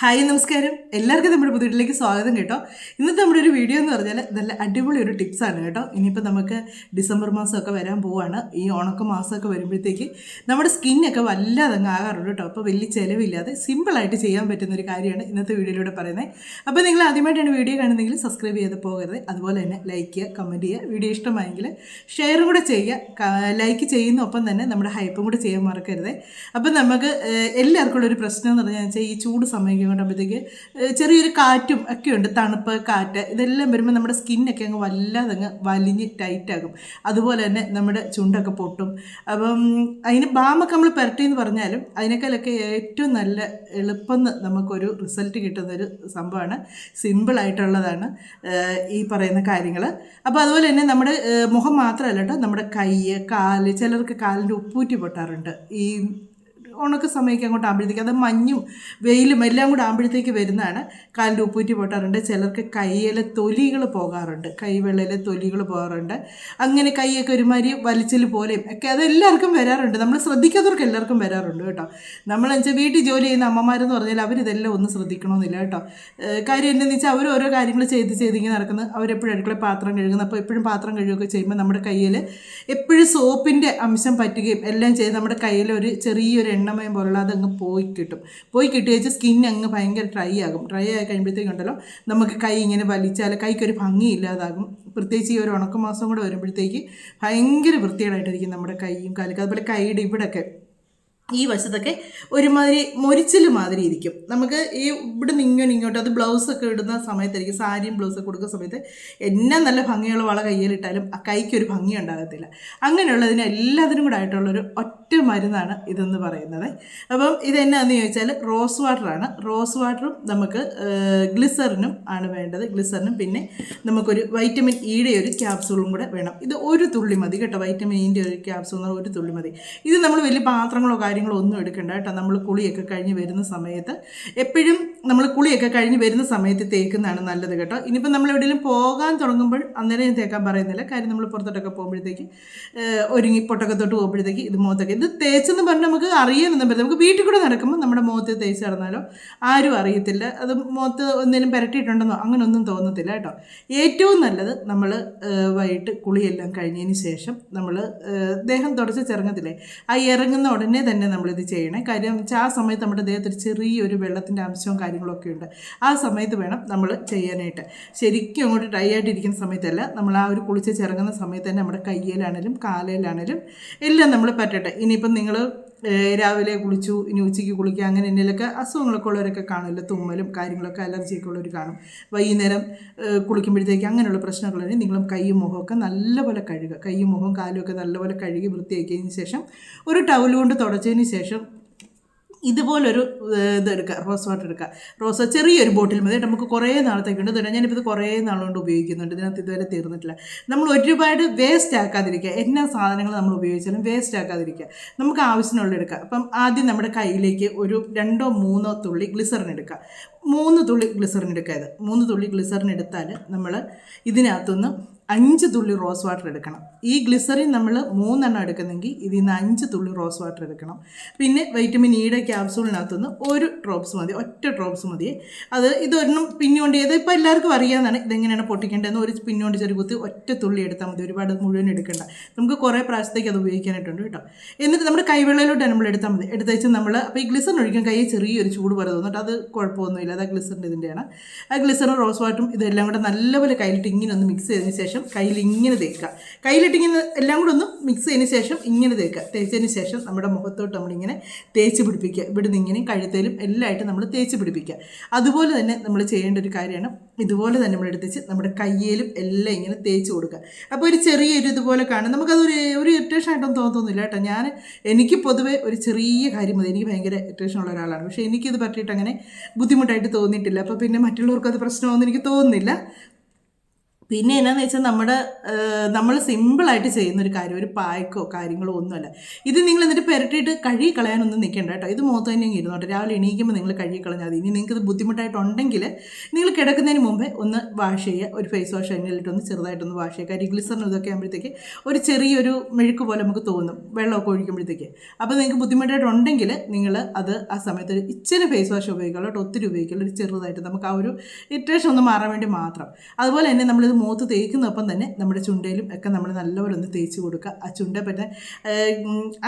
Hi നമസ്കാരം. എല്ലാവർക്കും നമ്മുടെ പുതിയതിലേക്ക് സ്വാഗതം കേട്ടോ. ഇന്നത്തെ നമ്മുടെ ഒരു വീഡിയോ എന്ന് പറഞ്ഞാൽ നല്ല അടിപൊളി ഒരു ടിപ്സാണ് കേട്ടോ. ഇനിയിപ്പോൾ നമുക്ക് ഡിസംബർ മാസമൊക്കെ വരാൻ പോവാണ്. ഈ ഉണക്ക മാസമൊക്കെ വരുമ്പോഴത്തേക്ക് നമ്മുടെ സ്കിന്നൊക്കെ വല്ലാതെ അങ്ങ് ആകാറുണ്ട് കേട്ടോ. അപ്പോൾ വലിയ ചിലവില്ലാതെ സിമ്പിളായിട്ട് ചെയ്യാൻ പറ്റുന്ന ഒരു കാര്യമാണ് ഇന്നത്തെ വീഡിയോയിലൂടെ പറയുന്നത് അപ്പോൾ നിങ്ങൾ ആദ്യമായിട്ടാണ് വീഡിയോ കാണുന്നതെങ്കിൽ സബ്സ്ക്രൈബ് ചെയ്ത് പോകരുത്. അതുപോലെ തന്നെ ലൈക്ക് ചെയ്യുക കമന്റ് ചെയ്യുക. വീഡിയോ ഇഷ്ടമായെങ്കിൽ ഷെയറും കൂടെ ചെയ്യുക. ലൈക്ക് ചെയ്യുന്ന ഒപ്പം തന്നെ നമ്മുടെ ഹൈപ്പും കൂടെ ചെയ്യാൻ മറക്കരുത്. അപ്പോൾ നമുക്ക് എല്ലാവർക്കും ഉള്ള ഒരു പ്രശ്നം എന്ന് പറഞ്ഞാൽ ഈ ചൂട് സമയം കൊണ്ടുമ്പോഴത്തേക്ക് ചെറിയൊരു കാറ്റും ഒക്കെ ഉണ്ട് തണുപ്പ് കാറ്റ് ഇതെല്ലാം വരുമ്പോൾ നമ്മുടെ സ്കിന്നൊക്കെ അങ്ങ് വല്ലാതെ അങ്ങ് വലിഞ്ഞ് ടൈറ്റാകും. അതുപോലെ തന്നെ നമ്മുടെ ചുണ്ടൊക്കെ പൊട്ടും. അപ്പം അതിന് ബാമൊക്കെ നമ്മൾ പുരട്ടി എന്ന് പറഞ്ഞാലും അതിനേക്കാളൊക്കെ ഏറ്റവും നല്ല എളുപ്പം നമുക്കൊരു റിസൾട്ട് കിട്ടുന്നൊരു സംഭവമാണ്. സിമ്പിളായിട്ടുള്ളതാണ് ഈ പറയുന്ന കാര്യങ്ങൾ അപ്പോൾ അതുപോലെ തന്നെ നമ്മുടെ മുഖം മാത്രമല്ല കേട്ടോ നമ്മുടെ കൈ കാൽ ചിലർക്ക് കാലിന്റെ ഉപ്പൂറ്റി പൊട്ടാറുണ്ട്. ഈ ഉണക്ക സമയമൊക്കെ അങ്ങോട്ട് ആകുമ്പോഴത്തേക്ക് അത് മഞ്ഞും വെയിലും എല്ലാം കൂടെ ആകുമ്പോഴത്തേക്ക് വരുന്നതാണ്. കാലിന്റെ ഉപ്പൂറ്റി പൊട്ടാറുണ്ട്. ചിലർക്ക് കൈയിലെ തൊലികൾ പോകാറുണ്ട്. കൈവെള്ളയിലെ തൊലികൾ പോകാറുണ്ട്. അങ്ങനെ കൈയൊക്കെ ഒരുമാതിരി വലിച്ചൽ പോലെയും ഒക്കെ അത് എല്ലാവർക്കും വരാറുണ്ട്. നമ്മൾ ശ്രദ്ധിക്കാത്തവർക്ക് എല്ലാവർക്കും വരാറുണ്ട് കേട്ടോ. നമ്മൾ വെച്ചാൽ വീട്ടിൽ ജോലി ചെയ്യുന്ന അമ്മമാരെന്ന് പറഞ്ഞാൽ അവരിതെല്ലാം ഒന്നും ശ്രദ്ധിക്കണമെന്നില്ല കേട്ടോ. കാര്യം എന്താണെന്ന് വെച്ചാൽ അവർ ഓരോ കാര്യങ്ങൾ ചെയ്ത് ചെയ്തിങ്ങനെ നടക്കുന്നത് അവരെപ്പോഴും അടുക്കള പാത്രം കഴുകുന്നത് അപ്പോൾ എപ്പോഴും പാത്രം കഴുകുകയൊക്കെ ചെയ്യുമ്പോൾ നമ്മുടെ കയ്യിൽ എപ്പോഴും സോപ്പിന്റെ അംശം പറ്റുകയും എല്ലാം ചെയ്ത് നമ്മുടെ കയ്യിൽ ഒരു ചെറിയൊരു എണ്ണമയം പോലുള്ള അതങ്ങ് പോയി കിട്ടും. പോയി കിട്ടി വെച്ചാൽ സ്കിൻ അങ്ങ് ഭയങ്കര ഡ്രൈ ആകും. ഡ്രൈ ആയി കഴിയുമ്പോഴത്തേക്കുണ്ടല്ലോ നമുക്ക് കൈ ഇങ്ങനെ വലിച്ചാൽ കൈക്കൊരു ഭംഗി ഇല്ലാതാകും പ്രത്യേകിച്ച് ഈ ഒരു ഉണക്കമാസം കൂടെ വരുമ്പോഴത്തേക്ക് ഭയങ്കര വൃത്തികേടായിട്ടിരിക്കും നമ്മുടെ കൈയും കാലൊക്കെ അതുപോലെ കൈയുടെ ഇവിടെയൊക്കെ ഈ വശത്തൊക്കെ ഒരുമാതിരി മൊരിച്ചിൽ മാതിരി ഇരിക്കും. നമുക്ക് ഈ ഇവിടെ നിങ്ങോട്ട് ഇങ്ങോട്ട് അത് ബ്ലൗസൊക്കെ ഇടുന്ന സമയത്തായിരിക്കും സാരിയും ബ്ലൗസൊക്കെ കൊടുക്കുന്ന സമയത്ത് എന്നാ നല്ല ഭംഗിയുള്ള വള കയ്യിലിട്ടാലും ആ കൈക്ക് ഒരു ഭംഗി ഉണ്ടാകത്തില്ല. അങ്ങനെയുള്ളതിന് എല്ലാത്തിനും കൂടെ ആയിട്ടുള്ളൊരു ഒറ്റ മരുന്നാണ് ഇതെന്ന് പറയുന്നത്. അപ്പം ഇതെന്നാന്ന് ചോദിച്ചാൽ റോസ് വാട്ടറാണ് റോസ് വാട്ടറും നമുക്ക് ഗ്ലിസറിനും ആണ് വേണ്ടത്. ഗ്ലിസറിനും പിന്നെ നമുക്കൊരു വൈറ്റമിൻ ഇയുടെ ഒരു ക്യാപ്സൂളും കൂടെ വേണം. ഇത് ഒരു തുള്ളി മതി കേട്ടോ. വൈറ്റമിൻ ഇന്റെ ഒരു ക്യാപ്സൂൾ ഒരു തുള്ളി മതി. ഇത് നമ്മൾ വലിയ പാത്രങ്ങളോ ഒന്നും എടുക്കണ്ട കേട്ടോ. നമ്മൾ കുളിയൊക്കെ കഴിഞ്ഞ് വരുന്ന സമയത്ത് എപ്പോഴും നമ്മൾ കുളിയൊക്കെ കഴിഞ്ഞ് വരുന്ന സമയത്ത് തേക്കുന്നതാണ് നല്ലത് കേട്ടോ. ഇനിയിപ്പോൾ നമ്മൾ എവിടെയെങ്കിലും പോകാൻ തുടങ്ങുമ്പോൾ അന്നേരം ഞാൻ തേക്കാൻ പറയുന്നില്ല. കാര്യം നമ്മൾ പുറത്തോട്ടൊക്കെ പോകുമ്പോഴത്തേക്ക് ഒരുങ്ങി പൊട്ടൊക്കെ തൊട്ട് പോകുമ്പോഴത്തേക്ക് ഇത് മുഖത്തൊക്കെ. ഇത് തേച്ചെന്ന് പറഞ്ഞാൽ നമുക്ക് അറിയാനൊന്നും പറ്റില്ല. നമുക്ക് വീട്ടിൽ കൂടെ നടക്കുമ്പോൾ നമ്മുടെ മുഖത്ത് തേച്ച് നടന്നാലോ ആരും അറിയത്തില്ല. അത് മുഖത്ത് എന്തെങ്കിലും പുരട്ടിയിട്ടുണ്ടെന്നോ അങ്ങനെ ഒന്നും തോന്നത്തില്ല കേട്ടോ. ഏറ്റവും നല്ലത് നമ്മൾ വൈകിട്ട് കുളിയെല്ലാം കഴിഞ്ഞതിന് ശേഷം നമ്മൾ ദേഹം തുടച്ച് ചിറങ്ങത്തില്ലേ? ആ ഇറങ്ങുന്ന ഉടനെ തന്നെ നമ്മളിത് ചെയ്യണേ. കാര്യം ആ സമയത്ത് നമ്മുടെ ദേഹത്തിൽ ചെറിയൊരു വെള്ളത്തിന്റെ അംശവും കാര്യങ്ങളൊക്കെ ഉണ്ട്. ആ സമയത്ത് വേണം നമ്മൾ ചെയ്യാനായിട്ട്. ശരിക്കും അങ്ങോട്ട് ഡ്രൈ ആയിട്ടിരിക്കുന്ന സമയത്തല്ല നമ്മൾ ആ ഒരു കുളിച്ച് ചിറങ്ങുന്ന സമയത്ത് തന്നെ നമ്മുടെ കയ്യിലാണേലും കാലയിലാണേലും എല്ലാം നമ്മൾ പറ്റട്ടെ. ഇനിയിപ്പം നിങ്ങൾ രാവിലെ കുളിച്ചു ഇനി ഉച്ചയ്ക്ക് കുളിക്കുക അങ്ങനെ എന്തെങ്കിലുമൊക്കെ അസുഖങ്ങളൊക്കെ ഉള്ളവരൊക്കെ കാണുമല്ലോ തുമ്മലും കാര്യങ്ങളൊക്കെ അലർജിയൊക്കെ ഉള്ളവർ കാണും. വൈകുന്നേരം കുളിക്കുമ്പോഴത്തേക്ക് അങ്ങനെയുള്ള പ്രശ്നങ്ങളുണ്ടെങ്കിൽ നിങ്ങളും കൈയും മുഖമൊക്കെ നല്ലപോലെ കഴുകുക. കൈയും മുഖവും കാലും ഒക്കെ നല്ലപോലെ കഴുകി വൃത്തിയാക്കിയതിന് ശേഷം ഒരു ടവൽ കൊണ്ട് തുടച്ചതിന് ശേഷം ഇതുപോലൊരു ഇത് എടുക്കുക റോസ് വാട്ടർ എടുക്കുക റോസ് ചെറിയൊരു ബോട്ടിൽ മതി. നമുക്ക് കുറേ നാളത്തേക്കുണ്ട് തുടങ്ങി ഞാനിപ്പോൾ ഇത് കുറേ നാളുകൊണ്ട് ഉപയോഗിക്കുന്നുണ്ട്. ഇതിനകത്ത് ഇതുവരെ തീർന്നിട്ടില്ല. നമ്മൾ ഒരുപാട് വേസ്റ്റ് ആക്കാതിരിക്കുക. എല്ലാ സാധനങ്ങൾ നമ്മൾ ഉപയോഗിച്ചാലും വേസ്റ്റ് ആക്കാതിരിക്കുക. നമുക്ക് ആവശ്യമുള്ള എടുക്കുക അപ്പം ആദ്യം നമ്മുടെ കയ്യിലേക്ക് ഒരു രണ്ടോ മൂന്നോ തുള്ളി ഗ്ലിസറിൻ എടുക്കുക മൂന്ന് തുള്ളി ഗ്ലിസറിൻ എടുക്കുക മൂന്ന് തുള്ളി ഗ്ലിസറിൻ എടുത്താൽ നമ്മൾ ഇതിനകത്തുനിന്ന് അഞ്ച് തുള്ളി റോസ് വാട്ടർ എടുക്കണം. ഈ ഗ്ലിസറിൻ നമ്മൾ മൂന്നെണ്ണം എടുക്കുന്നെങ്കിൽ ഇതിൽ നിന്ന് അഞ്ച് തുള്ളി റോസ് വാട്ടർ എടുക്കണം. പിന്നെ വൈറ്റമിൻ ഇയുടെ ക്യാപ്സൂളിനകത്തുനിന്ന് ഒരു ഡ്രോപ്സ് മതി ഒറ്റ ഡ്രോപ്സ് മതി. അത് ഇതൊരെണ്ണം പിന്നുകൊണ്ട് ചെയ്ത് ഇപ്പോൾ എല്ലാവർക്കും അറിയാവുന്നതാണ് ഇതെങ്ങനെയാണ് പൊട്ടിക്കേണ്ടതെന്ന്. ഒരു പിന്നുകൊണ്ട് ചെറിയ കുത്തി ഒറ്റ തുള്ളി എടുത്താൽ മതി. ഒരുപാട് മുഴുവൻ എടുക്കേണ്ട. നമുക്ക് കുറേ പ്രാവശ്യത്തേക്ക് അത് ഉപയോഗിക്കാനായിട്ടുണ്ട് കേട്ടോ. എന്നിട്ട് നമ്മുടെ കൈവെള്ളയിലോട്ട് നമ്മൾ എടുത്താൽ മതി. എടുത്ത് നമ്മൾ അപ്പോൾ ഈ ഗ്ലിസറിൻ ഒഴിക്കാൻ കൈ ചെറിയൊരു ചൂട് പോലെ തോന്നിട്ട് അത് കുഴപ്പമൊന്നുമില്ല. അത് ആ ഗ്ലിസറിന്റെ ഇതിന്റെയാണ് ആ ഗ്ലിസറും റോസ് വാട്ടറും ഇതെല്ലാം കൂടെ നല്ലപോലെ കയ്യിലിട്ട് ഇങ്ങനെ ഒന്ന് മിക്സ് ചെയ്തതിന് ശേഷം കയ്യിൽ ഇങ്ങനെ തേക്കുക. കയ്യിലിട്ട് ഇങ്ങനെ എല്ലാം കൂടെ ഒന്ന് മിക്സ് ചെയ്തതിന് ശേഷം ഇങ്ങനെ തേക്കുക. തേച്ചതിന് ശേഷം നമ്മുടെ മുഖത്തോട്ട് നമ്മളിങ്ങനെ തേച്ച് പിടിപ്പിക്കുക. ഇവിടുന്ന് ഇങ്ങനെ കഴുത്തേലും എല്ലായിട്ടും നമ്മൾ തേച്ച് പിടിപ്പിക്കുക. അതുപോലെ തന്നെ നമ്മൾ ചെയ്യേണ്ട ഒരു കാര്യമാണ് ഇതുപോലെ തന്നെ നമ്മൾ എടുത്തിച്ച് നമ്മുടെ കയ്യിലും എല്ലാം ഇങ്ങനെ തേച്ച് കൊടുക്കുക. അപ്പോൾ ഒരു ചെറിയൊരു ഇതുപോലെ കാണും. നമുക്കതൊരു ഒരു ഇറിറ്റേഷൻ ആയിട്ടൊന്നും തോന്നുന്നില്ല കേട്ടോ. ഞാൻ എനിക്ക് പൊതുവേ ഒരു ചെറിയ കാര്യം മതി. എനിക്ക് ഭയങ്കര ഇറിറ്റേഷൻ ഉള്ള ഒരാളാണ്. പക്ഷേ എനിക്കിത് പറ്റിയിട്ട് അങ്ങനെ ബുദ്ധിമുട്ടായിട്ട് തോന്നിയിട്ടില്ല. അപ്പോൾ പിന്നെ മറ്റുള്ളവർക്കത് പ്രശ്നമാണെന്ന് എനിക്ക് തോന്നുന്നില്ല. പിന്നെ എന്നാന്ന് വെച്ചാൽ നമ്മുടെ നമ്മൾ സിമ്പിളായിട്ട് ചെയ്യുന്ന ഒരു കാര്യം ഒരു പായ്ക്കോ കാര്യങ്ങളോ ഒന്നുമല്ല. ഇത് നിങ്ങൾ എന്നിട്ട് പെരട്ടിയിട്ട് കഴുകി കളയാനൊന്നും നിൽക്കേണ്ട കേട്ടോ. ഇത് മുഖത്ത് തന്നെ ഇരുന്നോട്ടെ. രാവിലെ എണീക്കുമ്പോൾ നിങ്ങൾ കഴുകി കളഞ്ഞാൽ മതി. ഇനി നിങ്ങൾക്ക് ഇത് ബുദ്ധിമുട്ടായിട്ടുണ്ടെങ്കിൽ നിങ്ങൾ കിടക്കുന്നതിന് മുമ്പേ ഒന്ന് വാഷ് ചെയ്യുക. ഒരു ഫേസ് വാഷ് എണ്ണയിലിട്ടൊന്ന് ചെറുതായിട്ടൊന്ന് വാഷ് ചെയ്യുക. കാര്യം ഗ്ലിസറിന് ഇതൊക്കെ ആകുമ്പോഴത്തേക്ക് ഒരു ചെറിയൊരു മെഴുക്ക് പോലെ നമുക്ക് തോന്നും. വെള്ളമൊക്കെ ഒഴിക്കുമ്പോഴത്തേക്ക്. അപ്പോൾ നിങ്ങൾക്ക് ബുദ്ധിമുട്ടായിട്ടുണ്ടെങ്കിൽ നിങ്ങൾ അത് ആ സമയത്ത് ഒരു ഇച്ചിരി ഫേസ് വാഷ് ഉപയോഗിക്കുക കേട്ടോ. ഒത്തിരി ഉപയോഗിക്കില്ല ഒരു ചെറുതായിട്ട് നമുക്ക് ആ ഒരു ഇറിറ്റേഷൻ ഒന്ന് മാറാൻ വേണ്ടി മാത്രം. അതുപോലെ തന്നെ നമ്മളിത് മുഖത്ത് തേക്കുന്നൊപ്പം തന്നെ നമ്മുടെ ചുണ്ടയിലും ഒക്കെ നമ്മൾ നല്ലപോലെ ഒന്ന് തേച്ച് കൊടുക്കുക. ആ ചുണ്ട പറ്റ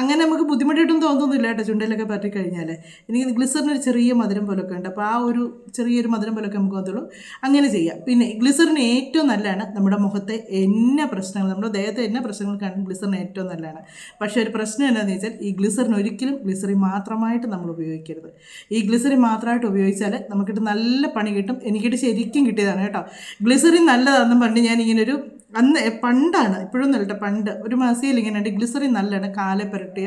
അങ്ങനെ നമുക്ക് ബുദ്ധിമുട്ടായിട്ടൊന്നും തോന്നുന്നില്ല കേട്ടോ ചുണ്ടയിലൊക്കെ പറ്റി കഴിഞ്ഞാൽ എനിക്ക് ഗ്ലിസറിന് ഒരു ചെറിയ മധുരം പോലൊക്കെ ഉണ്ട്. അപ്പോൾ ആ ഒരു ചെറിയൊരു മധുരം പോലൊക്കെ നമുക്ക് വന്നുള്ളൂ അങ്ങനെ ചെയ്യാം. പിന്നെ ഗ്ലിസറിന് ഏറ്റവും നല്ലതാണ് നമ്മുടെ മുഖത്തെ എന്ന പ്രശ്നങ്ങൾ. നമ്മുടെ ദേഹത്തെ എന്ന പ്രശ്നങ്ങൾക്കാണ് ഗ്ലിസറിന് ഏറ്റവും നല്ലതാണ്. പക്ഷേ ഒരു പ്രശ്നം എന്താണെന്ന് വെച്ചാൽ ഈ ഗ്ലിസറിന് ഒരിക്കലും ഗ്ലിസറി മാത്രമായിട്ട് നമ്മൾ ഉപയോഗിക്കരുത്. ഈ ഗ്ലിസറി മാത്രമായിട്ട് ഉപയോഗിച്ചാൽ നമുക്കിട്ട് നല്ല പണി കിട്ടും. എനിക്കിട്ട് ശരിക്കും കിട്ടിയതാണ് കേട്ടോ. ഗ്ലിസറിൻ നല്ലതാണെന്നും ഇങ്ങനെ ഒരു അന്ന് പണ്ടാണ് ഇപ്പോഴും നല്ല പണ്ട്. ഒരു മാസയിൽ ഇങ്ങനെ ഉണ്ട്. ഗ്ലിസറി നല്ലതാണ്. കാലെ പുരട്ടിയ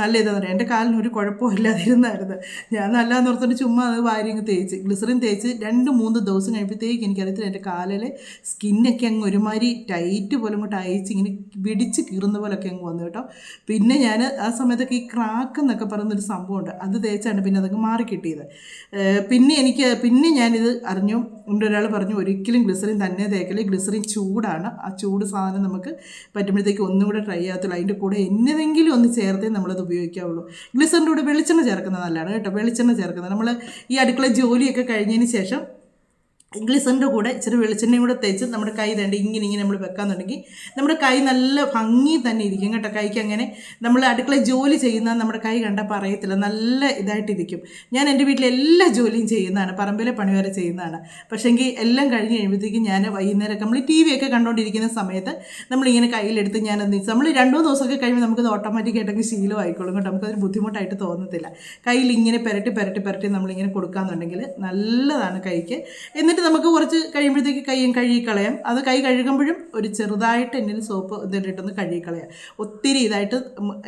നല്ല ഇതെന്ന് പറയാം. എന്റെ കാലിന് ഒരു കുഴപ്പവും ഇല്ലാതിരുന്നായിരുന്നു. ഞാൻ നല്ലതെന്ന് ഓർത്തിട്ട് ചുമ്മാ അത് വാരി അങ്ങ് തേച്ച്. ഗ്ലിസറിൻ തേച്ച് രണ്ട് മൂന്ന് ദിവസം കഴിയുമ്പോഴത്തേക്ക് എനിക്കറിയത്തില്ല. എന്റെ കാലിലെ സ്കിന്നൊക്കെ അങ്ങ് ഒരുമാതിരി ടൈറ്റ് പോലെ അങ്ങോട്ട് അയച്ച് ഇങ്ങനെ പിടിച്ച് കീറുന്ന പോലൊക്കെ അങ്ങ് വന്നു കേട്ടോ. പിന്നെ ഞാൻ ആ സമയത്തൊക്കെ ഈ ക്രാക്ക് എന്നൊക്കെ പറയുന്നൊരു സംഭവമുണ്ട്. അത് തേച്ചാണ് പിന്നെ അതങ്ങ് മാറി കിട്ടിയത്. പിന്നെ എനിക്ക് പിന്നെ ഞാനിത് അറിഞ്ഞു. എന്റെ ഒരാൾ പറഞ്ഞു ഒരിക്കലും ഗ്ലിസറിൻ തന്നെ തേക്കൽ ഗ്ലിസറിൻ ചൂടാണ്. ആ ചൂട് സാധനം നമുക്ക് പറ്റുമ്പോഴത്തേക്ക് ഒന്നും കൂടെ ട്രൈ ചെയ്യാത്തുള്ളൂ. അതിന്റെ കൂടെ എന്നതെങ്കിലും ഒന്ന് ചേർത്തേ നമ്മളത് ഉപയോഗിക്കാവുള്ളൂ. ഗ്ലിസറിന്റെ കൂടെ വെളിച്ചെണ്ണ ചേർക്കുന്നത് നല്ലതാണ് കേട്ടോ. വെളിച്ചെണ്ണ ചേർക്കുന്നത്. നമ്മൾ ഈ അടുക്കള ജോലിയൊക്കെ കഴിഞ്ഞതിന് ശേഷം ഗ്ലിസറിന്റെ കൂടെ ഇച്ചിരി വെളിച്ചെണ്ണയും കൂടെ തേച്ച് നമ്മുടെ കൈ രണ്ട് ഇങ്ങനെ ഇങ്ങനെ നമ്മൾ വെക്കാന്നുണ്ടെങ്കിൽ നമ്മുടെ കൈ നല്ല ഭംഗി തന്നെ ഇരിക്കും കേട്ടോ. കൈക്ക് അങ്ങനെ നമ്മൾ അടുക്കള ജോലി ചെയ്യുന്ന നമ്മുടെ കൈ കണ്ടാൽ പറയത്തില്ല. നല്ല ഇതായിട്ടിരിക്കും. ഞാൻ എന്റെ വീട്ടിലെ എല്ലാ ജോലിയും ചെയ്യുന്നതാണ്. പറമ്പിലെ പണി വരെ ചെയ്യുന്നതാണ്. പക്ഷേങ്കിൽ എല്ലാം കഴിഞ്ഞ് കഴിയുമ്പോഴത്തേക്കും ഞാൻ വൈകുന്നേരം നമ്മൾ ടി വി ഒക്കെ കണ്ടുകൊണ്ടിരിക്കുന്ന സമയത്ത് നമ്മളിങ്ങനെ കയ്യിലെടുത്ത് ഞാൻ നമ്മൾ രണ്ടു ദിവസമൊക്കെ കഴിയുമ്പോൾ നമുക്കത് ഓട്ടോമാറ്റിക്കായിട്ടൊക്കെ ശീലമായിക്കോളും കേട്ടോ. നമുക്കതൊരു ബുദ്ധിമുട്ടായിട്ട് തോന്നത്തില്ല. കയ്യിൽ ഇങ്ങനെ പെരട്ടി പെരട്ടി പെരട്ടി നമ്മളിങ്ങനെ കൊടുക്കാന്നുണ്ടെങ്കിൽ നല്ലതാണ് കൈക്ക്. എന്നിട്ട് നമുക്ക് കുറച്ച് കഴിയുമ്പോഴത്തേക്ക് കൈയും കഴുകി കളയാം അത് കൈ കഴുകുമ്പോഴും ഒരു ചെറുതായിട്ട് എന്നിൽ സോപ്പ് ഇതിട്ടൊന്ന് കഴുകി കളയാം ഒത്തിരി ഇതായിട്ട്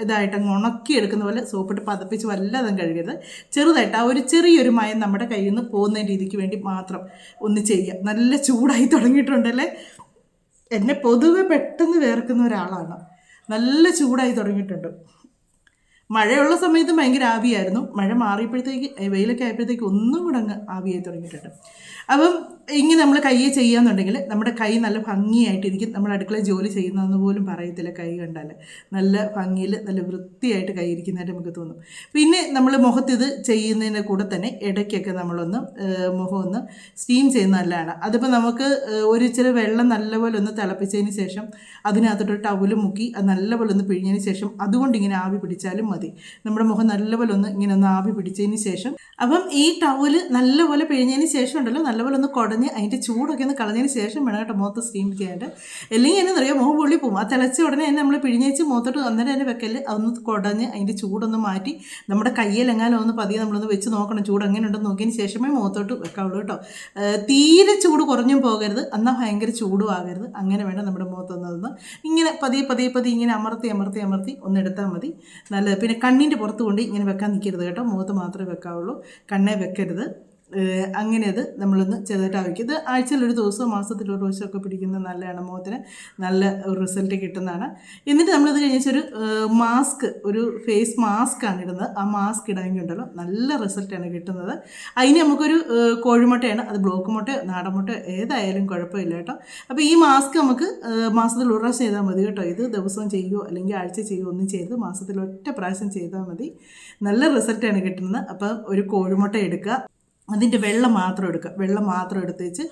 ഇതായിട്ട് അങ്ങ് ഉണക്കിയെടുക്കുന്ന പോലെ സോപ്പിട്ട് പതപ്പിച്ച് വല്ലതും കഴുകരുത്. ചെറുതായിട്ട് ആ ഒരു ചെറിയൊരു മയം നമ്മുടെ കയ്യിൽ നിന്ന് പോകുന്ന രീതിക്ക് വേണ്ടി മാത്രം ഒന്ന് ചെയ്യുക. നല്ല ചൂടായി തുടങ്ങിയിട്ടുണ്ടല്ലേ എന്നെ പൊതുവെ പെട്ടെന്ന് വേർക്കുന്ന ഒരാളാണ്. നല്ല ചൂടായി തുടങ്ങിയിട്ടുണ്ട്. മഴയുള്ള സമയത്ത് ഭയങ്കര ആവിയായിരുന്നു. മഴ മാറിയപ്പോഴത്തേക്ക് വെയിലൊക്കെ ആയപ്പോഴത്തേക്ക് ഒന്നും കൂടെ അങ്ങ് ആവിയായി തുടങ്ങിയിട്ടുണ്ട്. അപ്പം ഇങ്ങനെ നമ്മൾ കൈയെ ചെയ്യാന്നുണ്ടെങ്കിൽ നമ്മുടെ കൈ നല്ല ഭംഗിയായിട്ടിരിക്കും. നമ്മൾ അടുക്കള ജോലി ചെയ്യുന്നതെന്ന് പോലും പറയത്തില്ല കൈ കണ്ടാൽ നല്ല ഭംഗിയിൽ നല്ല വൃത്തിയായിട്ട് കൈ ഇരിക്കുന്നതായിട്ട് നമുക്ക് തോന്നും. പിന്നെ നമ്മൾ മുഖത്ത് ഇത് ചെയ്യുന്നതിന്റെ കൂടെ തന്നെ ഇടയ്ക്കൊക്കെ നമ്മളൊന്ന് മുഖം ഒന്ന് സ്റ്റീം ചെയ്യുന്ന നല്ലതാണ്. അതിപ്പോൾ നമുക്ക് ഒരു ഇച്ചിരി വെള്ളം നല്ലപോലെ ഒന്ന് തിളപ്പിച്ചതിന് ശേഷം അതിനകത്തോട്ട് ടവൽ മുക്കി അത് നല്ലപോലെ ഒന്ന് പിഴിഞ്ഞതിന് ശേഷം അതുകൊണ്ട് ഇങ്ങനെ ആവി പിടിച്ചാലും മതി. നമ്മുടെ മുഖം നല്ലപോലെ ഒന്ന് ഇങ്ങനെ ഒന്ന് ആവി പിടിച്ചതിന് ശേഷം. അപ്പം ഈ ടവൽ നല്ലപോലെ പിഴിഞ്ഞതിന് ശേഷം ഉണ്ടല്ലോ നല്ലപോലെ ഒന്ന് കുടഞ്ഞ് അതിന്റെ ചൂടൊക്കെ ഒന്ന് കളഞ്ഞതിന് ശേഷം വേണം കേട്ടോ മുഖത്ത് സ്റ്റീം ചെയ്യാനായിട്ട്. അല്ലെങ്കിൽ എന്നറിയാം മുഖം പൊള്ളി പോകും. ആ തിളച്ച ഉടനെ തന്നെ നമ്മൾ പിഴിഞ്ഞേച്ച് മുഖത്തോട്ട് അന്നേരം തന്നെ വെക്കൽ അതൊന്ന് കുടഞ്ഞ് അതിന്റെ ചൂടൊന്ന് മാറ്റി നമ്മുടെ കയ്യിലെങ്ങാനും ഒന്ന് പതിയെ നമ്മളൊന്ന് വെച്ച് നോക്കണം ചൂട് എങ്ങനെ ഉണ്ടെന്ന് നോക്കിയതിന് ശേഷമേ മുഖത്തോട്ട് വെക്കാവുള്ളൂ കേട്ടോ. തീരെ ചൂട് കുറഞ്ഞും പോകരുത്. എന്നാൽ ഭയങ്കര ചൂടും ആകരുത്. അങ്ങനെ വേണം നമ്മുടെ മുഖത്തൊന്ന് അതൊന്ന് ഇങ്ങനെ പതിയെ പതിയെ പതിയെ ഇങ്ങനെ അമർത്തി അമർത്തി അമർത്തി ഒന്ന് എടുത്താൽ മതി. നല്ലത് പിന്നെ കണ്ണിന്റെ പുറത്ത് കൊണ്ട് ഇങ്ങനെ വെക്കാൻ നിൽക്കരുത് കേട്ടോ. മുഖത്ത് മാത്രമേ വെക്കാവുള്ളൂ. കണ്ണേ വെക്കരുത്. അങ്ങനെ അത് നമ്മളൊന്ന് ചെറുതായിട്ട് ഇത് ആഴ്ചയിൽ ഒരു ദിവസവും മാസത്തിൽ ഒരു ദിവസമൊക്കെ പിടിക്കുന്നത് നല്ലതാണ് മുഖത്തിന്. നല്ല റിസൾട്ട് കിട്ടുന്നതാണ്. എന്നിട്ട് നമ്മളിത് ഒരു മാസ്ക് ഒരു ഫേസ് മാസ്ക് ആണ് ഇടുന്നത്. ആ മാസ്ക് ഇടാമെങ്കിൽ ഉണ്ടല്ലോ നല്ല റിസൾട്ടാണ് കിട്ടുന്നത്. അതിന് നമുക്കൊരു കോഴിമുട്ടയാണ് അത് ബ്ലോക്ക് മുട്ട നാടൻ മുട്ട ഏതായാലും കുഴപ്പമില്ല കേട്ടോ. അപ്പോൾ ഈ മാസ്ക് നമുക്ക് മാസത്തിൽ ഒരു പ്രാവശ്യം ചെയ്താൽ മതി കേട്ടോ. ഇത് ദിവസവും ചെയ്യുമോ അല്ലെങ്കിൽ ആഴ്ച ചെയ്യുമോ ഒന്നും ചെയ്ത് മാസത്തിൽ ഒറ്റ പ്രാവശ്യം ചെയ്താൽ മതി. നല്ല റിസൾട്ടാണ് കിട്ടുന്നത്. അപ്പം ഒരു കോഴിമുട്ട എടുക്കുക. അതിന്റെ വെള്ളം മാത്രം എടുക്കുക വെള്ളം മാത്രം എടുത്ത് വെച്ച്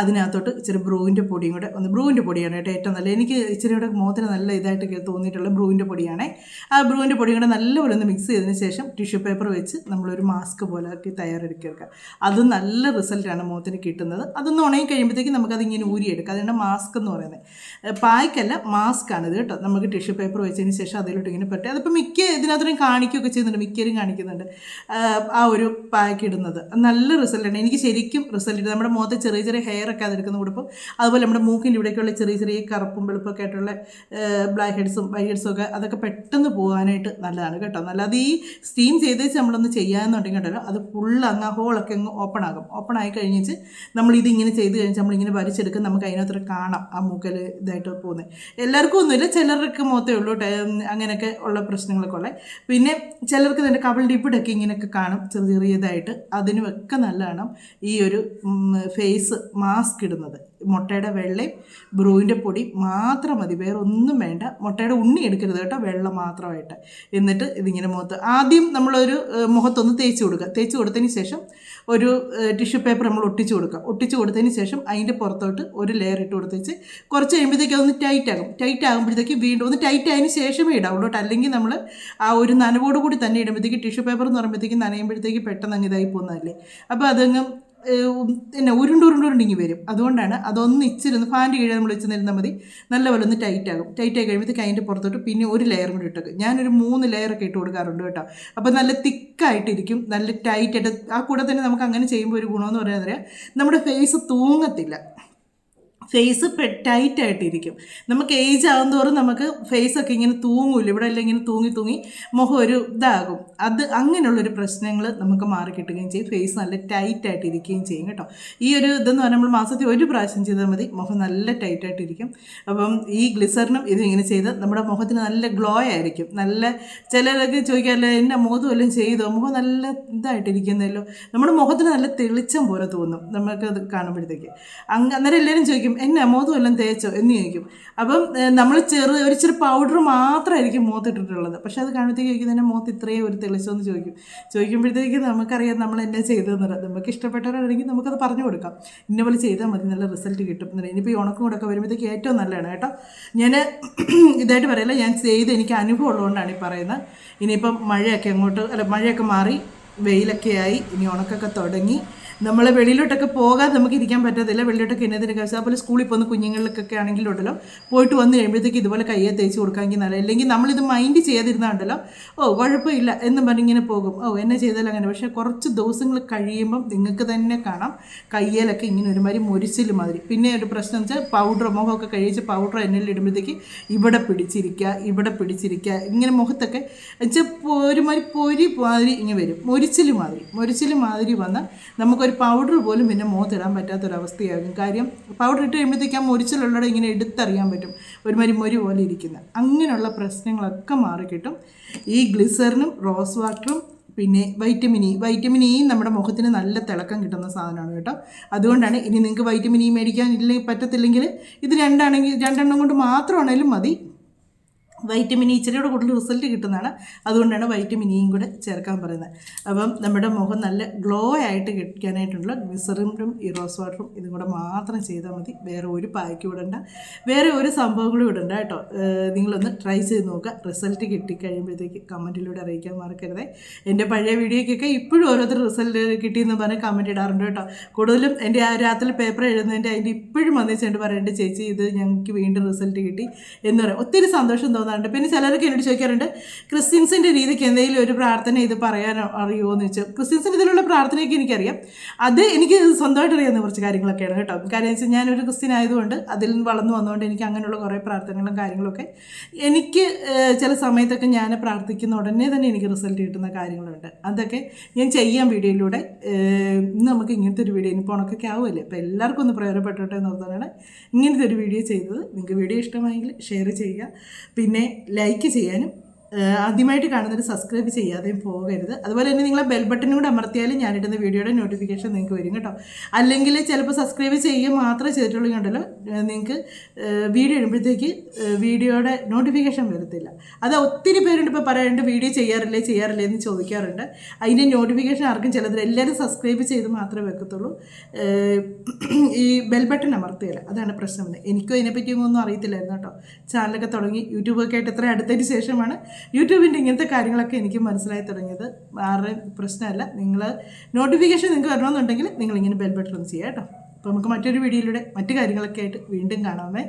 അതിനകത്തോട്ട് ഇച്ചിരി ബ്രൂവിന്റെ പൊടിയും കൂടെ ഒന്ന് ബ്രൂവിന്റെ പൊടിയാണ് കേട്ടോ ഏറ്റവും നല്ല എനിക്ക് ഇച്ചിരി കൂടെ മുഖത്തിന് നല്ല ഇതായിട്ട് തോന്നിയിട്ടുള്ള ബ്രൂവിന്റെ പൊടിയാണേ. ആ ബ്രൂവിന്റെ പൊടിയും കൂടെ നല്ലപോലെ ഒന്ന് മിക്സ് ചെയ്തതിന് ശേഷം ടിഷ്യൂ പേപ്പർ വെച്ച് നമ്മളൊരു മാസ്ക് പോലെ ആക്കി തയ്യാറെടുക്കുക അത് നല്ല റിസൾട്ടാണ് മുഖത്തിന് കിട്ടുന്നത്. അതൊന്ന് ഉണങ്ങി കഴിയുമ്പോഴത്തേക്ക് നമുക്കത് ഇങ്ങനെ എടുക്കുക. അതുകൊണ്ട് മാസ്ക് എന്ന് പറയുന്നത്. പായ്ക്കല്ല മാസ്ക് ഇത് കേട്ടോ. നമുക്ക് ടിഷ്യൂ പേപ്പർ വെച്ചതിന് ശേഷം അതിലോട്ട് ഇങ്ങനെ പറ്റുക അതിപ്പോൾ മിക്ക ഇതിനകത്തും കാണിക്കുകയൊക്കെ ചെയ്യുന്നുണ്ട് മിക്കരും കാണിക്കുന്നുണ്ട്. ആ ഒരു പായ്ക്ക് ഇടുന്നത്. നല്ല നല്ല റിസൾട്ട് ആണ്. എനിക്ക് ശരിക്കും റിസൾട്ട് ഉണ്ട് നമ്മുടെ മുഖത്ത് ചെറിയ ചെറിയ ഹെയർ ഒക്കെ അതെടുക്കുന്ന കൊടുക്കും അതുപോലെ നമ്മുടെ മൂക്കിന്റെ ഇവിടേക്കുള്ള ചെറിയ ചെറിയ കറുപ്പും വെളുപ്പൊക്കെ ആയിട്ടുള്ള ബ്ലാക്ക് ഹെഡ്സും വൈറ്റ് ഹെഡ്സും ഒക്കെ അതൊക്കെ പെട്ടെന്ന് പോകാനായിട്ട് നല്ലതാണ് കേട്ടോ. നല്ല അത് ഈ സ്റ്റീം ചെയ്ത് വെച്ച് നമ്മളൊന്ന് ചെയ്യാമെന്നുണ്ടെങ്കിൽ കേട്ടോ അത് ഫുൾ അങ്ങ് ഹോളൊക്കെ അങ്ങ് ഓപ്പൺ ആകും. ഓപ്പൺ ആയി കഴിഞ്ഞിട്ട് നമ്മൾ ഇങ്ങനെ ചെയ്ത് കഴിഞ്ഞാൽ നമ്മളിങ്ങനെ വരച്ചെടുക്കും നമുക്ക് അതിനകത്തൊരു കാണാം ആ മൂക്കൽ ഇതായിട്ട് പോകുന്നത് എല്ലാവർക്കും ഒന്നുമില്ല. ചിലർക്ക് മുഖത്തേ ഉള്ളൂ അങ്ങനെയൊക്കെ ഉള്ള പ്രശ്നങ്ങളൊക്കെ ഉള്ളത് പിന്നെ ചിലർക്ക് തന്നെ കവിൾ ഡിപ്പിടൊക്കെ ഇങ്ങനെയൊക്കെ കാണും. ചെറിയ ചെറിയതായിട്ട് അതിനുമൊക്കെ നല്ലതാണ് ഈ ഒരു ഫേസ് മാസ്ക് ഇടുന്നത്. മുട്ടയുടെ വെള്ളയും ബ്രൂവിന്റെ പൊടി മാത്രം മതി. വേറെ ഒന്നും വേണ്ട. മുട്ടയുടെ ഉണ്ണി എടുക്കരുത് കേട്ടോ. വെള്ളം മാത്രമായിട്ട്. എന്നിട്ട് ഇതിങ്ങനെ മുഖത്ത് ആദ്യം നമ്മളൊരു മുഖത്തൊന്ന് തേച്ച് കൊടുക്കുക. തേച്ച് കൊടുത്തതിന് ശേഷം ഒരു ടിഷ്യൂ പേപ്പർ നമ്മൾ ഒട്ടിച്ച് കൊടുക്കുക. ഒട്ടിച്ച് കൊടുത്തതിന് ശേഷം അതിന്റെ പുറത്തോട്ട് ഒരു ലെയർ ഇട്ട് കൊടുത്തേച്ച് കുറച്ച് കഴിയുമ്പോഴത്തേക്ക് ഒന്ന് ടൈറ്റ് ആകും. ടൈറ്റ് ആകുമ്പോഴത്തേക്ക് വീണ്ടും ഒന്ന് ടൈറ്റ് ആയതിന് ശേഷമേ ഇടാവുള്ളൂ അല്ലെങ്കിൽ നമ്മൾ ആ ഒരു നനവോട് കൂടി തന്നെ ഇടുമ്പോഴത്തേക്ക് ടിഷ്യൂ പേപ്പർ എന്ന് പറയുമ്പോഴത്തേക്ക് നനയുമ്പോഴത്തേക്ക് പെട്ടെന്ന് അങ്ങ് ഇതായി പോകുന്നതല്ലേ. അപ്പോൾ അതങ്ങ് പിന്നെ ഉരുണ്ട് ഉരുണ്ട് ഉരുണ്ടിങ്ങി വരും. അതുകൊണ്ടാണ് അതൊന്ന് ഇച്ചിരി ഒന്ന് ഫാന്റെ കീഴിൽ നമ്മൾ വെച്ച് നിന്നാൽ മതി. നല്ലപോലെ ഒന്ന് ടൈറ്റ് ആകും. ടൈറ്റ് ആയി കഴിയുമ്പോഴത്തേക്ക് അതിന്റെ പുറത്തോട്ട് പിന്നെ ഒരു ലെയർ കൂടി ഇട്ടേക്കും. ഞാനൊരു മൂന്ന് ലെയറൊക്കെ ഇട്ട് കൊടുക്കാറുണ്ട് കേട്ടോ. അപ്പോൾ നല്ല തിക്കായിട്ടിരിക്കും. നല്ല ടൈറ്റായിട്ട് ആ കൂടെ തന്നെ നമുക്ക് അങ്ങനെ ചെയ്യുമ്പോൾ ഒരു ഗുണമെന്ന് പറയുന്നത് നമ്മുടെ ഫേസ് തൂങ്ങത്തില്ല. ഫേസ് ടൈറ്റ് ആയിട്ടിരിക്കും. നമുക്ക് ഏജ് ആകും തോറും നമുക്ക് ഫേസ് ഒക്കെ ഇങ്ങനെ തൂങ്ങൂല. ഇവിടെ എല്ലാം ഇങ്ങനെ തൂങ്ങി തൂങ്ങി മുഖം ഒരു ഇതാകും. അത് അങ്ങനെയുള്ളൊരു പ്രശ്നങ്ങൾ നമുക്ക് മാറി കിട്ടുകയും ചെയ്യും. ഫേസ് നല്ല ടൈറ്റ് ആയിട്ടിരിക്കുകയും ചെയ്യും കേട്ടോ. ഈ ഒരു ഇതെന്ന് പറയുമ്പോൾ മാസത്തിൽ ഒരു പ്രാവശ്യം ചെയ്താൽ മതി. മുഖം നല്ല ടൈറ്റ് ആയിട്ടിരിക്കും. അപ്പം ഈ ഗ്ലിസറിനും ഇതിങ്ങനെ ചെയ്ത് നമ്മുടെ മുഖത്തിന് നല്ല ഗ്ലോ ആയിരിക്കും. നല്ല ചിലരൊക്കെ ചോദിക്കാമല്ലോ എന്റെ മുഖത്ത് വല്ലതും ചെയ്തോ? മുഖം നല്ല ഇതായിട്ടിരിക്കുന്നല്ലോ. നമ്മുടെ മുഖത്തിന് നല്ല തെളിച്ചം പോലെ തോന്നും. നമുക്കത് കാണുമ്പോഴത്തേക്ക്. അങ്ങ് അന്നേരം എല്ലാവരും ചോദിക്കും എന്നെ മുഖത്ത് വല്ലതും തേച്ചോ എന്ന് ചോദിക്കും. അപ്പം നമ്മൾ ചെറു ഒരു ചെറു പൗഡർ മാത്രമായിരിക്കും മുഖത്തിട്ടിട്ടുള്ളത് പക്ഷെ അത് കാണുമ്പോഴത്തേക്ക് ചോദിക്കും എന്റെ മുഖത്ത് ഇത്രയും ഒരു തെളിച്ചോന്ന് ചോദിക്കും. ചോദിക്കുമ്പോഴത്തേക്ക് നമുക്കറിയാം നമ്മൾ എന്നെ ചെയ്തതെന്നുള്ളത് നമുക്ക് ഇഷ്ടപ്പെട്ടവരാണെങ്കിൽ നമുക്കത് പറഞ്ഞു കൊടുക്കാം. ഇന്ന പോലെ ചെയ്താൽ മതി നല്ല റിസൾട്ട് കിട്ടും. എന്നിട്ട് ഇനിയിപ്പോൾ ഈ ഉണക്കും കൂടെ ഒക്കെ വരുമ്പോഴത്തേക്ക് ഏറ്റവും നല്ലതാണ് കേട്ടോ. ഞാൻ ഇതായിട്ട് പറയില്ല ഞാൻ ചെയ്ത് എനിക്ക് അനുഭവം ഉള്ളതുകൊണ്ടാണ് ഈ പറയുന്നത്. ഇനിയിപ്പം മഴയൊക്കെ അങ്ങോട്ട് അല്ല മഴയൊക്കെ മാറി വെയിലൊക്കെ ആയി ഇനി ഉണക്കൊക്കെ തുടങ്ങി നമ്മൾ വെളിയിലോട്ടൊക്കെ പോകാതെ നമുക്ക് ഇരിക്കാൻ പറ്റത്തില്ല. വെളിയിലോട്ടൊക്കെ എന്നതിന് കഴിച്ചാൽ അതുപോലെ സ്കൂളിൽ പോകുന്ന കുഞ്ഞുങ്ങൾക്കൊക്കെ ആണെങ്കിലും ഉണ്ടല്ലോ. പോയിട്ട് വന്ന് കഴിയുമ്പോഴത്തേക്ക് ഇതുപോലെ കയ്യെ തേച്ച് കൊടുക്കാമെങ്കിൽ നല്ല അല്ലെങ്കിൽ നമ്മളിത് മൈൻഡ് ചെയ്യാതിരുന്നാണ്ടല്ലോ ഓ കുഴപ്പമില്ല എന്ന് പറഞ്ഞ് ഇങ്ങനെ പോകും. ഓ എന്നെ ചെയ്താലും അങ്ങനെ. പക്ഷേ കുറച്ച് ദിവസങ്ങൾ കഴിയുമ്പം നിങ്ങൾക്ക് തന്നെ കാണാം. കയ്യിലൊക്കെ ഇങ്ങനെ ഒരുമാതിരി മൊരിച്ചിൽ മാതിരി. പിന്നെ ഒരു പ്രശ്നം വെച്ചാൽ പൗഡർ മുഖമൊക്കെ കഴിച്ച് പൗഡർ എണ്ണയിൽ ഇടുമ്പോഴത്തേക്ക് ഇവിടെ പിടിച്ചിരിക്കുക ഇവിടെ പിടിച്ചിരിക്കുക. ഇങ്ങനെ മുഖത്തൊക്കെ വെച്ചാൽ ഒരുമാതിരി പൊരി മാതിരി ഇങ്ങനെ വരും. മൊരിച്ചിൽ മാതിരി. മൊരിച്ചിൽ മാതിരി വന്നാൽ നമുക്കൊരു പൗഡർ പോലും പിന്നെ മുഖത്തിടാൻ പറ്റാത്തൊരവസ്ഥയാകും. കാര്യം പൗഡർ ഇട്ട് കഴിയുമ്പോഴത്തേക്ക് ആ മൊരിച്ചിലുള്ളവിടെ ഇങ്ങനെ എടുത്തറിയാൻ പറ്റും. ഒരുമാതിരി മൊരി പോലെ ഇരിക്കുന്ന. അങ്ങനെയുള്ള പ്രശ്നങ്ങളൊക്കെ മാറിക്കിട്ടും. ഈ ഗ്ലിസറിനും റോസ് വാട്ടറും പിന്നെ വൈറ്റമിൻ ഇ വൈറ്റമിൻ ഇ നമ്മുടെ മുഖത്തിന് നല്ല തിളക്കം കിട്ടുന്ന സാധനമാണ് കേട്ടോ. അതുകൊണ്ടാണ് ഇനി നിങ്ങൾക്ക് വൈറ്റമിൻ ഇ മേടിക്കാൻ ഇല്ലെങ്കിൽ പറ്റത്തില്ലെങ്കിൽ ഇത് രണ്ടാണെങ്കിൽ രണ്ടെണ്ണം കൊണ്ട് മാത്രമാണെങ്കിലും മതി. വൈറ്റമിൻ ഇ ഇച്ചിരിയുടെ കൂടുതൽ റിസൾട്ട് കിട്ടുന്നതാണ്. അതുകൊണ്ടാണ് വൈറ്റമിൻ ഇയും കൂടെ ചേർക്കാൻ പറയുന്നത്. അപ്പം നമ്മുടെ മുഖം നല്ല ഗ്ലോ ആയിട്ട് കിട്ടാനായിട്ടുള്ള ഗ്ലിസറിനും ഇറോസ് വാട്ടറും ഇതും കൂടെ മാത്രം ചെയ്താൽ മതി. വേറെ ഒരു പായ്ക്ക് ഇടണ്ട. വേറെ ഒരു സംഭവം സംഭവങ്ങളും ഇടണ്ട കേട്ടോ. നിങ്ങളൊന്ന് ട്രൈ ചെയ്ത് നോക്കുക. റിസൾട്ട് കിട്ടിക്കഴിയുമ്പോഴത്തേക്ക് കമന്റിലൂടെ അറിയിക്കാൻ മറക്കരുത്. എന്റെ പഴയ വീഡിയോയ്ക്കൊക്കെ ഇപ്പോഴും ഓരോരുത്തർ റിസൾട്ട് കിട്ടിയെന്ന് പറഞ്ഞ് കമന്റ് ഇടാറുണ്ട് കേട്ടോ. കൂടുതലും എന്റെ ആ രാത്രി പേപ്പർ എഴുതുന്നതിന്റെ അതിന്റെ ഇപ്പോഴും വന്നിച്ചുകൊണ്ട് പറയുന്നുണ്ട് ചേച്ചി ഇത് ഞങ്ങൾക്ക് വീണ്ടും റിസൾട്ട് കിട്ടി. എന്ന് പറയാം. ഒത്തിരി സന്തോഷം തോന്നാറുണ്ട് പിന്നെ ചിലരൊക്കെ എന്നോട് ചോദിക്കാറുണ്ട് ക്രിസ്ത്യൻസിന്റെ രീതിക്ക് എന്തെങ്കിലും ഒരു പ്രാർത്ഥന ഇത് പറയാൻ അറിയുമോ എന്ന് വെച്ചാൽ ക്രിസ്ത്യൻസിന്റെ ഇതിലുള്ള പ്രാർത്ഥനയൊക്കെ എനിക്കറിയാം. അത് എനിക്ക് സ്വന്തമായിട്ട് അറിയാവുന്ന കുറച്ച് കാര്യങ്ങളൊക്കെയാണ് കേട്ടോ. കാര്യം വെച്ചാൽ ഞാനൊരു ക്രിസ്ത്യൻ ആയതുകൊണ്ട് അതിൽ നിന്ന് വളർന്നു വന്നതുകൊണ്ട് എനിക്ക് അങ്ങനെയുള്ള കുറേ പ്രാർത്ഥനകളും കാര്യങ്ങളൊക്കെ എനിക്ക് ചില സമയത്തൊക്കെ ഞാൻ പ്രാർത്ഥിക്കുന്ന ഉടനെ തന്നെ എനിക്ക് റിസൾട്ട് കിട്ടുന്ന കാര്യങ്ങളുണ്ട്. അതൊക്കെ ഞാൻ ചെയ്യാം വീഡിയോയിലൂടെ. ഇന്ന് നമുക്ക് ഇങ്ങനത്തെ ഒരു വീഡിയോ ഇനിയിപ്പോൾ ഉണക്കൊക്കെ ആവുമല്ലേ? അപ്പോൾ എല്ലാവർക്കും ഒന്ന് പ്രയോജനപ്പെട്ടോട്ടെ എന്ന് പറഞ്ഞാണ് ഇങ്ങനത്തെ ഒരു വീഡിയോ ചെയ്തത്. നിങ്ങൾക്ക് വീഡിയോ ഇഷ്ടമായെങ്കിൽ ഷെയർ ചെയ്യുക. പിന്നെ ലൈക്ക് ചെയ്യാനും ആദ്യമായിട്ട് കാണുന്നവർ സബ്സ്ക്രൈബ് ചെയ്യാതെയും പോകരുത്. അതുപോലെ തന്നെ നിങ്ങളെ ബെൽ ബട്ടനും കൂടെ അമർത്തിയാലും ഞാനിടുന്ന വീഡിയോയുടെ നോട്ടിഫിക്കേഷൻ നിങ്ങൾക്ക് വരും കേട്ടോ. അല്ലെങ്കിൽ ചിലപ്പോൾ സബ്സ്ക്രൈബ് ചെയ്യുക മാത്രമേ ചെയ്തിട്ടുള്ളൂ കണ്ടല്ലോ നിങ്ങൾക്ക് വീഡിയോ ഇടുമ്പോഴത്തേക്ക് വീഡിയോയുടെ നോട്ടിഫിക്കേഷൻ വരത്തില്ല. അത് ഒത്തിരി പേരുണ്ട് ഇപ്പോൾ പറയാറുണ്ട് വീഡിയോ ചെയ്യാറില്ലേ ചെയ്യാറില്ലേ എന്ന് ചോദിക്കാറുണ്ട്. അതിന്റെ നോട്ടിഫിക്കേഷൻ ആർക്കും ചിലതിൽ എല്ലാവരും സബ്സ്ക്രൈബ് ചെയ്ത് മാത്രമേ വെക്കത്തുള്ളൂ. ഈ ബെൽ ബട്ടൺ അമർത്തുകയില്ല അതാണ് പ്രശ്നം എനിക്കും ഇതിനെപ്പറ്റി ഒന്നും അറിയത്തില്ലായിരുന്നു കേട്ടോ. ചാനലൊക്കെ തുടങ്ങി. യൂട്യൂബൊക്കെ ആയിട്ട് എത്ര അടുത്തതിന് ശേഷമാണ് യൂട്യൂബിന്റെ ഇങ്ങനത്തെ കാര്യങ്ങളൊക്കെ എനിക്ക് മനസ്സിലായി തുടങ്ങിയത്. വേറെ പ്രശ്നമല്ല. നിങ്ങൾ നോട്ടിഫിക്കേഷൻ നിങ്ങൾക്ക് വരണമെന്നുണ്ടെങ്കിൽ നിങ്ങളിങ്ങനെ ബെൽ ബട്ടൺ ഒന്ന് ചെയ്യാം കേട്ടോ. അപ്പോൾ നമുക്ക് മറ്റൊരു വീഡിയോയിലൂടെ മറ്റു കാര്യങ്ങളൊക്കെ ആയിട്ട് വീണ്ടും കാണാമേ